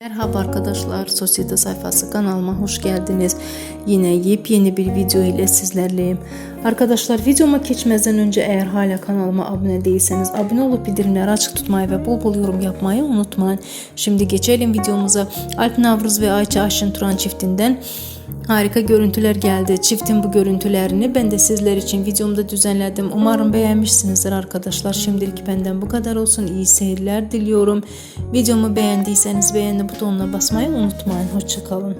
Merhaba arkadaşlar, Sosyete Sayfası kanalıma hoş geldiniz. Yine yepyeni bir video ile sizlerleyim. Arkadaşlar videoma geçmeden önce eğer hala kanalıma abone değilseniz abone olup bildirimleri açık tutmayı ve bol bol yorum yapmayı unutmayın. Şimdi geçelim videomuza. Alp Navruz ve Ayça Aşın Turan çiftinden Harika görüntüler geldi. Çiftin bu görüntülerini ben de sizler için videomda düzenledim. Umarım beğenmişsinizdir arkadaşlar. Şimdilik benden bu kadar olsun. İyi seyirler diliyorum. Videomu beğendiyseniz beğeni butonuna basmayı unutmayın. Hoşçakalın.